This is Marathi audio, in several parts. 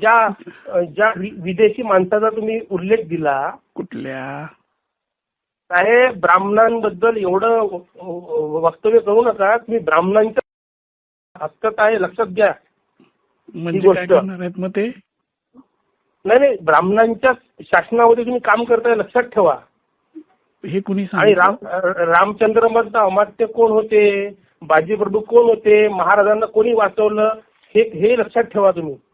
ज्या ज्या विदेशी माणसाचा तुम्ही उल्लेख दिला कुठल्या? साहेब ब्राह्मणांबद्दल एवढं वक्तव्य करू नका. तुम्ही ब्राह्मणांच्या हक्कात आहे लक्षात घ्या. म्हणजे गोष्ट. मग ते? नाही नाही ब्राह्मणांच्या शासनामध्ये तुम्ही काम करताय लक्षात ठेवा. हे कुणी आणि राम रामचंद्र मधलं अमात्य कोण होते? बाजीप्रभू कोण होते? महाराजांना कोणी वाचवलं? हे हे लक्षात ठेवा तुम्ही.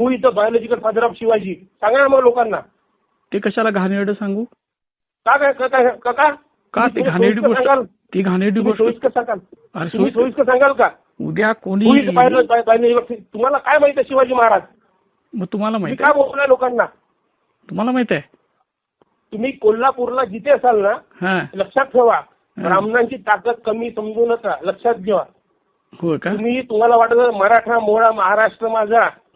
who is the biological father of Shivaji. सांगा ना मग लोकांना. ते कशाला घाणेरडं सांगू? का काय का काय का का? का ते तुम्ही घाणेरडी सोयीस्कर गोष्ट सांगाल? ती घाणेरडी तुम्ही गोष्ट सोयीस्कर सांगाल. अरे तुम्ही सोयीस्कर- सोयीस्कर सांगाल का? उद्या कोणी तुम्हाला काय माहिती शिवाजी महाराज? मग तुम्हाला तुम्ही माहीत काय आहे? बोलताय लोकांना? तुम्हाला माहीत आहे? तुम्ही कोल्हापूरला जिथे असाल ना हा. लक्षात ठेवा. ब्राह्मणांची ताकद कमी समजू नका. लक्षात घ्या हो का? तुम्ही तुम्हाला वाटत मराठा मोळा महाराष्ट्र माझा.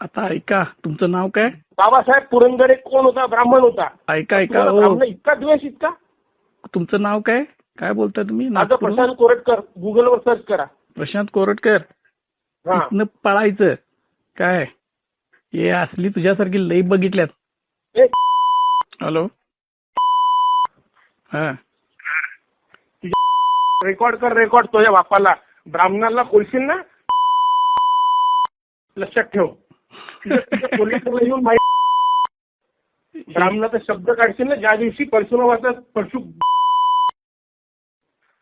आता ऐका तुमचं नाव काय? बाबासाहेब पुरंदरे कोण होता? ब्राह्मण होता. ऐका ऐका तुम्हाला हो. ब्राह्मण इतका द्वेष इतका? तुमचं नाव काय? काय बोलताय तुम्ही? माझं नागपूरहून? प्रशांत कोरटकर. गुगलवर सर्च करा. प्रशांत कोरटकर? हा. इथनं पळायचं. काय? हे असली तुझ्यासारखी लई बघितल्यात. ए, हॅलो. हा. रेकॉर्ड कर रेकॉर्ड तुझ्या बापाला. ब्राह्मणाला बोलशील ना? लक्षात ठेव. कोल्हापूरला येऊन माहिती ब्राह्मणाचा शब्द काढशील ना ज्या दिवशी परशुरामाचा परशु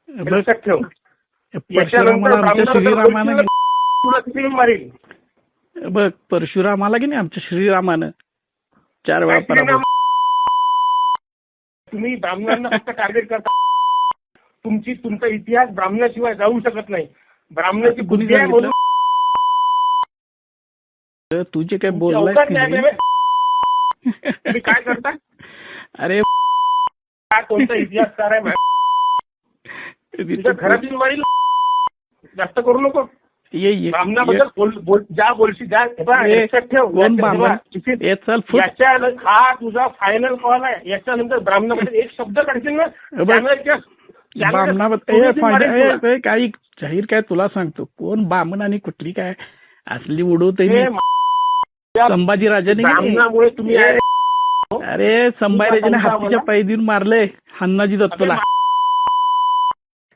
लक्षात ठेव. मारील बघ परशुरामाला की नाही आमच्या श्रीरामानं? चार वेळा पराभव. तुम्ही ब्राह्मणांना फक्त टार्गेट करता. तुमची तुमचा इतिहास ब्राह्मणाशिवाय जाऊ शकत नाही. ब्राह्मणाची बुद्धी आहे तर तू जे काय की नाही? तुम्ही काय करता? अरे काय कोणता इतिहासकार आहे माहिती? तुझ्या घरात मारील जास्त करू नको। ये ये ब्राह्मणाबद्दल बोल बोल ज्या बोलशी ज्या हे पहा, ये. लक्षात ठेव। कोण याच्या- ब्राह्मण? हे पहा, ये चल फुट याच्या हा तुझा फायनल कॉल आहे. याच्यानंतर ब्राह्मणाबद्दल एक शब्द काढशील ना? बघ. ए, फायदा- मारील तुला. ए, ए, काही जाहीर काय तुला सांगतो? कोण बामण आणि कुठली काय? असली उडवते हे संभाजी राजाने की नाही? ब्राह्मणामुळे तुम्ही. अरे संभाजी राजाने तुला हत्तीच्या पायी देऊन मारले हन्नाजी दत्तला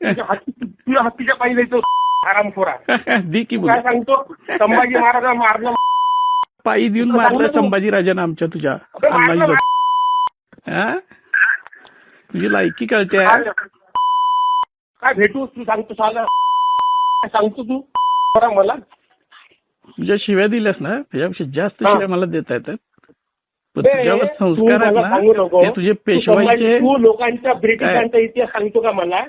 तुझ्या हत्तीच्या पायी जायचं आरामखोरा दी की तू बोल काय सांगतो संभाजी महाराज मारलं पायी देऊन तुला मारलं. संभाजीराजानं आमच्या तुझ्या अबे मारलं, अण्णांचं. हा? तुझी लायकी कळते? काय भेटू तू सांगतो सांगतो तू मला तुझ्या शिव्या दिल्यास ना त्याच्यापेक्षा जास्त हा. शिव्या मला देता येतात पण बे, तुझ्यावर तू संस्कार आहेत नको. ते तुझे तू पेशवाईचे संभाजी- तू लोकांचा ब्रिटिशांचा इतिहास सांगतो का मला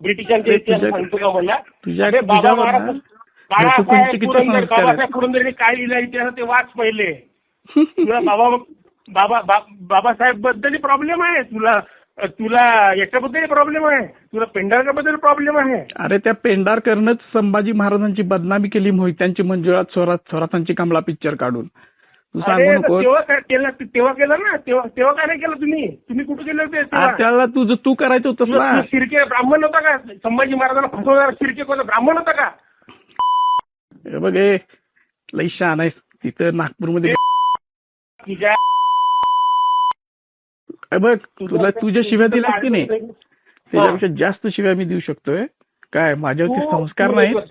ब्रिटिशांचा ते इतिहास तुझ्या- सांगतो का मला तुझ्या अरे बाबा तुझ्यावर महाराज ना बाळासाहेब तुमचे किती पुरंदर संस्कार आहेत? बाबासाहेब पुरंदरेने काय लिहिलं इतिहास ते वाच पहिले तुला बाबा बाबा बा- बाबासाहेबबद्दल प्रॉब्लेम आहे तुला तुला याच्याबद्दल प्रॉब्लेम आहे. तुला पेंढारकरबद्दल प्रॉब्लेम आहे. अरे त्या पेंढारकरनंच संभाजी महाराजांची बदनामी केली मोहित्यांची मंजुळात स्वरात स्वरातांची कमला पिक्चर काढून. तेव्हा काय केलं तेव्हा केलं ना? तेव्हा तेव्हा काय नाही केलं तुम्ही? तुम्ही कुठे केलं होते? त्याला तुझं तू करायचं तुला- ना. शिर्के ब्राह्मण होता का? संभाजी महाराजांना फसवणारा शिर्के कोणता ब्राह्मण होता का? बघ लई शहाण आहेस तिथं नागपूरमध्ये तुझ्या बघ तुला तुझ्या शिव्या दिल्यास की नाही? त्याच्यापेक्षा जास्त शिव्या मी देऊ शकतोय. काय माझ्यावरती संस्कार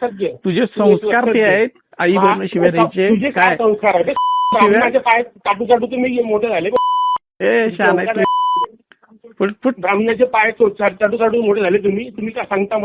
घे. तुझे संस्कार ते. आहेत. आई बहिणी शिव्या द्यायचे. काय मोठे झाले. ए तू. Foot foot. ब्राह्मणाचे पाय चाटू चाटू मोठे झाले तुम्ही. तुम्ही काय सांगता?